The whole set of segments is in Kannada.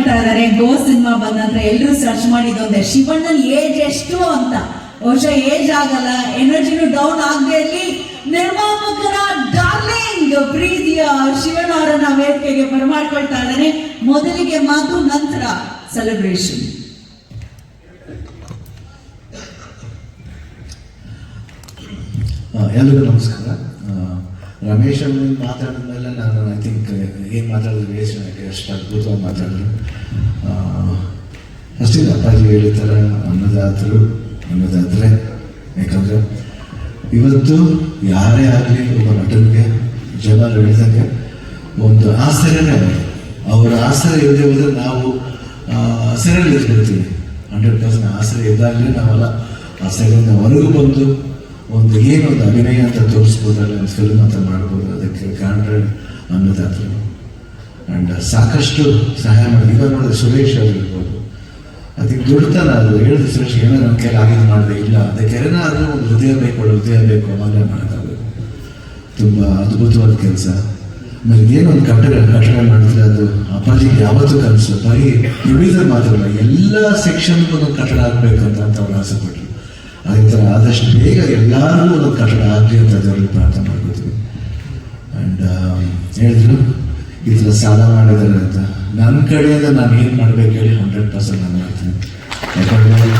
ಬರ್ಕೊಳ್ತಾ ಇದ್ದಾರೆ, ಗೋ ಸಿನಿಮಾ ಬಂದ ನಂತರ ಎಲ್ಲರೂ ಸರ್ಚ್ ಮಾಡಿದ್ದೊಂದೇ ಶಿವಣ್ಣನ್ ಏಜ್ ಎಷ್ಟು ಅಂತ. ಬಹುಶಃ ಏಜ್ ಆಗಲ್ಲ, ಎನರ್ಜಿನೂ ಡೌನ್ ಆಗದೆ ಇರಲಿ. ನಿರ್ಮಾಪಕರ ಡಾರ್ಲಿಂಗ್ ಪ್ರೀತಿಯ ಶಿವಣ್ಣ ಅವರನ್ನ ವೇದಿಕೆಗೆ ಬರಮಾಡ್ಕೊಳ್ತಾ ಇದ್ದಾರೆ ಮೊದಲಿಗೆ ಮಾತು ನಂತರ ಸೆಲೆಬ್ರೇಷನ್ ಎಲ್ಲರಿಗೂ ನಮಸ್ಕಾರ. ರಮೇಶ್ ಅವ್ರು ಮಾತಾಡಿದ ಮೇಲೆ ನಾನು ಐ ಥಿಂಕ್ ಏನು ಮಾತಾಡಿದ್ರು ವೇಸ್ಟ್ ನನಗೆ, ಅಷ್ಟು ಅದ್ಭುತವಾಗಿ ಮಾತಾಡಿದ್ರು. ಅಷ್ಟೇ ಅಪ್ಪಾಜಿ ಹೇಳಿದ್ದಾರೆ ಅನ್ನದಾತರು, ಅನ್ನದಾದರೆ. ಯಾಕಂದರೆ ಇವತ್ತು ಯಾರೇ ಆಗಲಿ ಒಬ್ಬ ನಟನಿಗೆ ಜನ ಹೇಳಿದಂಗೆ ಒಂದು ಆಸರೆನೇ ಅವರು ಆಸರೆ ಇಲ್ಲದೆ ಹೋದರೆ ನಾವು ಹಸಿರಲ್ಲಿ ಇರ್ಬಿಡ್ತೀವಿ ಹಂಡ್ರೆಡ್ ಪರ್ಸೆಂಟ್ ಆಸರೆ ಇದ್ದಾಗಲೇ ನಾವೆಲ್ಲ ಆ ಸೆರೆಯಿಂದ ಹೊರಗೆ ಬಂದು ಒಂದು ಏನೊಂದು ಅಭಿನಯ ಅಂತ ತೋರಿಸ್ಬೋದಲ್ಲ ಒಂದು ಫಿಲ್ಮ್ ಅಂತ ಮಾಡ್ಬೋದು, ಅದಕ್ಕೆ ಕಾರಣ ಅನ್ನೋದಾದ್ರು ಆ್ಯಂಡ್ ಸಾಕಷ್ಟು ಸಹಾಯ ಮಾಡಿ ಇವಾಗ ನೋಡಿದ್ರೆ ಸುರೇಶ್ ಆಗಿರ್ಬೋದು ಅದಕ್ಕೆ ದುಡ್ತಾನ ಅದು. ಹೇಳಿದ ಸುರೇಶ್, ಏನೋ ನಮ್ಮ ಕೈಲಿ ಆಗಿದ್ದು ಮಾಡಿದೆ, ಇಲ್ಲ. ಅದಕ್ಕೆ ಏನಾದರೂ ಒಂದು ಹೃದಯ ಬೇಕು ಹೃದಯ ಬೇಕು ಅವಾಗಲೇ ಮಾಡೋದಾಗಬೇಕು ತುಂಬ ಅದ್ಭುತವಾದ ಕೆಲಸ. ಆಮೇಲೆ ಒಂದು ಕಟ್ಟಡ ಕಟ್ಟಡ ಮಾಡಿದ್ರೆ ಅದು ಅಪ್ಪಾಜಿಗೆ ಯಾವತ್ತೂ ಕನಸು ಬರೀ ಪ್ರೊಡ್ಯೂಸರ್ ಮಾತ್ರ ಎಲ್ಲ ಸೆಕ್ಷನ್ಗೂ ಒಂದು ಕಟ್ಟಡ ಆಗಬೇಕು ಅಂತ ಅವ್ರು ಆಸೆ ಪಟ್ಟರು ಅದೇ ಥರ ಆದಷ್ಟು ಬೇಗ ಎಲ್ಲರಿಗೂ ಒಂದು ಕಟ್ಟಡ ಆಗಲಿ ಅಂತ ದೇವರಿಗೆ ಪ್ರಾರ್ಥನೆ ಮಾಡ್ಕೋತೀವಿ ಆ್ಯಂಡ್ ಹೇಳಿದ್ರು, ಈ ಥರ ಸಾಲ ಮಾಡಿದ್ದಾರೆ ಅಂತ. ನನ್ನ ಕಡೆಯಿಂದ ನಾನು ಏನು ಮಾಡ್ಬೇಕು ಹೇಳಿ ಹಂಡ್ರೆಡ್ ಪರ್ಸೆಂಟ್ ನಾನು ಮಾಡ್ತೀನಿ ಯಾಕಂದರೆ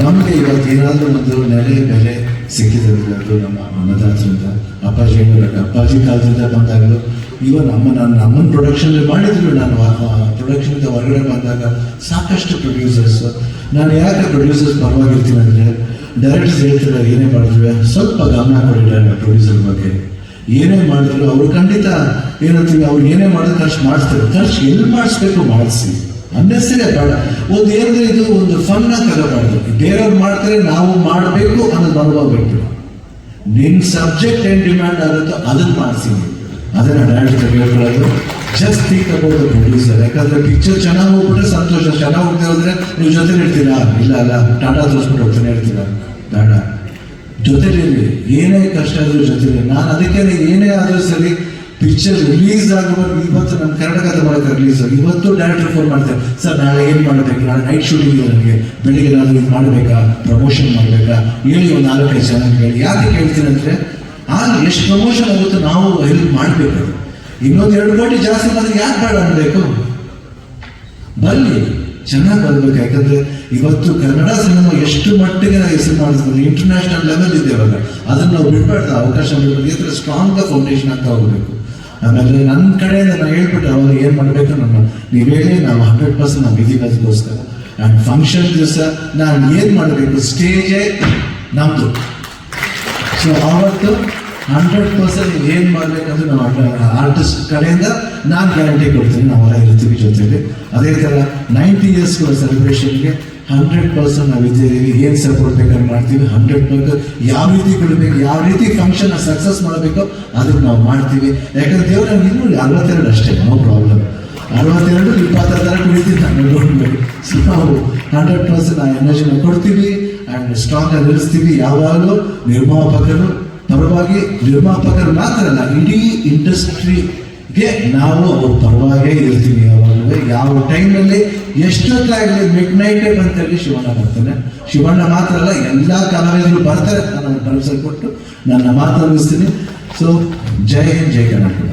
ನಮಗೆ ಇವತ್ತು ಏನಾದರೂ ಒಂದು ನೆಲೆ ಬೆಲೆ ಸಿಕ್ಕಿದ್ರೆ ಅದು ನಮ್ಮ ಅನ್ನದಾತರಿಂದ ಅಪ್ಪಾಜಿ ಅಪ್ಪಾಜಿ ಕಾಲದಿಂದ ಬಂದಾಗಲೂ ಇವನ್ ನಮ್ಮ ನಾನು ನಮ್ಮನ್ನ ಪ್ರೊಡಕ್ಷನ್ ಮಾಡಿದ್ರು ನಾನು ಪ್ರೊಡಕ್ಷನ್ ಹೊರಗಡೆ ಬಂದಾಗ ಸಾಕಷ್ಟು ಪ್ರೊಡ್ಯೂಸರ್ಸ್ ನಾನು ಯಾಕೆ ಪ್ರೊಡ್ಯೂಸರ್ಸ್ ಪರವಾಗಿರ್ತೀನಿ ಅಂದರೆ ಡೈರೆಕ್ಟರ್ಸ್ ಹೇಳ್ತಾರೆ ಏನೇ ಮಾಡಿದ್ರು, ಸ್ವಲ್ಪ ಗಮನ ಕೊಡಿ ಪ್ರೊಡ್ಯೂಸರ್ ಬಗ್ಗೆ. ಏನೇ ಮಾಡಿದ್ರು, ಅವರು ಖಂಡಿತ ಏನಂತೀವಿ, ಅವ್ರು ಏನೇ ಮಾಡಿದ್ರು ಖರ್ಚು ಮಾಡಿಸ್ತಾರೆ ಖರ್ಚು ಎಲ್ಲಿ ಮಾಡಿಸ್ಬೇಕು ಮಾಡಿಸಿ. ಅನ್ನಿಸ್ತಿದೆ ಬೇಡ ಒಂದು ಏನಂದ್ರೆ ಇದು ಒಂದು ಫನ್ನ ಕಲಬಾರ್ದು ಬೇರೆಯವ್ರು ಮಾಡ್ತಾರೆ, ನಾವು ಮಾಡಬೇಕು ಅನ್ನೋದು ಅನುಭವ ಬೇಕು ನಿನ್ನ ಸಬ್ಜೆಕ್ಟ್ ಏನು ಡಿಮ್ಯಾಂಡ್ ಆಗುತ್ತೋ ಅದನ್ನ ಮಾಡಿಸಿ ಅದನ್ನ ಡೈರೆಕ್ಟರ್ ಹೇಳ್ಕೊಳ್ಳೋದು ಜಸ್ಟ್ ಥಿಂಕ್ ಅಬೌಟ್ ಪ್ರೊಡ್ಯೂಸರ್ ಯಾಕಂದ್ರೆ ಪಿಕ್ಚರ್ ಚೆನ್ನಾಗಿ ಹೋಗ್ಬಿಟ್ರೆ ಸಂತೋಷ. ಚೆನ್ನಾಗಿ ಹೋಗದೆ ಹೋದ್ರೆ ನೀವು ಜೊತೆ ಇರ್ತೀರಾ? ಇಲ್ಲ ಅಲ್ಲ ಟಾಟಾ ತೋರಿಸ್ಬಿಟ್ಟು ಹೋಗ್ತಾನೆ ಇರ್ತೀರಾ? ಬೇಡ. ಜೊತೆಲಿರಲಿ ಏನೇ ಕಷ್ಟ ಆದರೂ ಜೊತೆಲಿ ನಾನು ಅದಕ್ಕೆ ಏನೇ ಆದರೂ ಸರಿ ಪಿಕ್ಚರ್ ರಿಲೀಸ್ ಆಗುವಾಗ ಇವತ್ತು ನಮ್ಮ ಕರ್ನಾಟಕದ ಮೂಲಕ ರಿಲೀಸ್ ಇವತ್ತು ಡೈರೆಕ್ಟರ್ ಫೋನ್ ಮಾಡ್ತಾರೆ ಸರ್, ನಾಳೆ ಏನು ಮಾಡಬೇಕು? ನಾಳೆ ನೈಟ್ ಶೂಟಿಂಗ್ ಇದೆ ನನಗೆ. ಬೆಳಿಗ್ಗೆ ನಾನು ಇದು ಮಾಡಬೇಕಾ? ಪ್ರಮೋಷನ್ ಮಾಡಬೇಕಾ? ಹೇಳಿ ಒಂದು ನಾಲ್ಕೈದು ಜನ ಹೇಳಿ. ಯಾಕೆ ಕೇಳ್ತೀನಿ ಅಂದರೆ ಆಗ ಎಷ್ಟು ಪ್ರಮೋಷನ್ ಆಗುತ್ತೆ ನಾವು ಹೆಲ್ಪ್ ಮಾಡಬೇಕು. ಇನ್ನೊಂದು ಎರಡು ಕೋಟಿ ಜಾಸ್ತಿ ಮಾಡಿದ್ರೆ ಯಾಕೆ ಬೇಡ ಅನ್ಬೇಕು? ಬನ್ನಿ, ಚೆನ್ನಾಗಿ ಬರ್ಬೇಕು. ಯಾಕಂದ್ರೆ ಇವತ್ತು ಕನ್ನಡ ಸಿನಿಮಾ ಎಷ್ಟು ಮಟ್ಟಿಗೆ ಹೆಸರು ಮಾಡಿಸ್ಬೋದು ಇಂಟರ್ನ್ಯಾಷನಲ್ ಲೆವೆಲ್ ಇದೆ ಇವಾಗ. ಅದನ್ನ ನಾವು ಬಿಡ್ಬಾರ್ದು. ಅವಕಾಶ ಬಿಡ್ಬೇಕು ಸ್ಟ್ರಾಂಗ್ ಫೌಂಡೇಶನ್ ಅಂತ ಹೋಗ್ಬೇಕು. ಆಮೇಲೆ ನನ್ನ ಕಡೆಯಿಂದ ನಾನು ಹೇಳ್ಬಿಟ್ಟು ಅವ್ರು ಏನು ಮಾಡಬೇಕು ನಮ್ಮ ನೀವು ಹೇಳಿ, ನಾವು ಹಂಡ್ರೆಡ್ ಪರ್ಸೆಂಟ್ ನಾವು ಇದೀವಿ ಬಸ್ಗೋಸ್ಕರ ಆ್ಯಂಡ್ ಫಂಕ್ಷನ್ ದಿವಸ ನಾನು ಏನು ಮಾಡಬೇಕು? ಸ್ಟೇಜೇ ನಮ್ಮದು ಸೊ ಆವತ್ತು ಹಂಡ್ರೆಡ್ ಪರ್ಸೆಂಟ್ ಏನು ಮಾಡಬೇಕಂದ್ರೆ ನಾವು ಆರ್ಟಿಸ್ಟ್ ಕಡೆಯಿಂದ ನಾನು ಗ್ಯಾರಂಟಿ ಕೊಡ್ತೀನಿ. ನಾವೆಲ್ಲ ಇರ್ತೀವಿ ಜೊತೆಲಿ ಅದೇ ಥರ ನೈಂಟಿ ಇಯರ್ಸ್ ಸೆಲೆಬ್ರೇಷನ್ಗೆ ಹಂಡ್ರೆಡ್ ಪರ್ಸೆಂಟ್ ನಾವು ಇದ್ದೀವಿ. ಏನು ಸಪೋರ್ಟ್ ಬೇಕಾದ್ರೆ ಮಾಡ್ತೀವಿ. ಹಂಡ್ರೆಡ್ ಪರ್ಸೆಂಟ್ ಯಾವ ರೀತಿ ಕೊಡಬೇಕು, ಯಾವ ರೀತಿ ಫಂಕ್ಷನ್ ಸಕ್ಸಸ್ ಮಾಡಬೇಕು ಅದಕ್ಕೆ ನಾವು ಮಾಡ್ತೀವಿ. ಯಾಕಂದ್ರೆ ದೇವ್ರ ಇನ್ನೂ ಅರವತ್ತೆರಡು ಅಷ್ಟೇ, ನೋ ಪ್ರಾಬ್ಲಮ್ ಅರವತ್ತೆರಡು, ಇಪ್ಪತ್ತಾರು ತರ ಕುಡಿತೀವಿ ನಾನು ಸೊ ನಾವು ಹಂಡ್ರೆಡ್ ಪರ್ಸೆಂಟ್ ಆ ಎನರ್ಜಿನ ಕೊಡ್ತೀವಿ. ಆ್ಯಂಡ್ ಸ್ಟ್ರಾಂಗ್ ಆಗಿ ನಿಲ್ಲಿಸ್ತೀವಿ. ಯಾವಾಗಲೂ ನಿರ್ಮಾಪಕರು, ಪರವಾಗಿ ನಿರ್ಮಾಪಕರು ಮಾತ್ರ ಅಲ್ಲ, ಇಡೀ ಇಂಡಸ್ಟ್ರಿಗೆ ನಾವು ಅವ್ರ ಪರವಾಗೇ ಇರ್ತೀವಿ ಯಾವಾಗಲೂ. ಯಾವ ಟೈಮಲ್ಲಿ ಎಷ್ಟೊತ್ತಾಗಲಿ ಮಿಡ್ ನೈಟೇ ಬಂತಲ್ಲಿ ಶಿವಣ್ಣ ಬರ್ತಾನೆ. ಶಿವಣ್ಣ ಮಾತ್ರ ಅಲ್ಲ, ಎಲ್ಲ ಕಲಾವಿದರು ಬರ್ತಾರೆ. ನಾನು ಭರವಸೆ ಕೊಟ್ಟು ನನ್ನ ಮಾತು ಅನ್ನಿಸ್ತೀನಿ ಸೊ ಜೈ ಹಿಂದ್, ಜೈ ಕರ್ನಾಟಕ.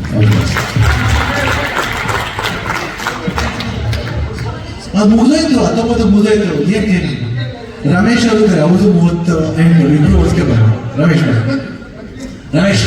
ಅದು ಮುಗಿದೋಯ್ತು, ಹತ್ತೊಂಬತ್ತು ಮುಗಿದೋಯ್ತು. ಏಕೆ ರಮೇಶ್ ಅವರು ಅವರು ಮೂವತ್ತು ಎಂಟು ಇಬ್ಬರು ಓದ್ಕೆ ಬರ ರಮೇಶ್. ರಮೇಶ್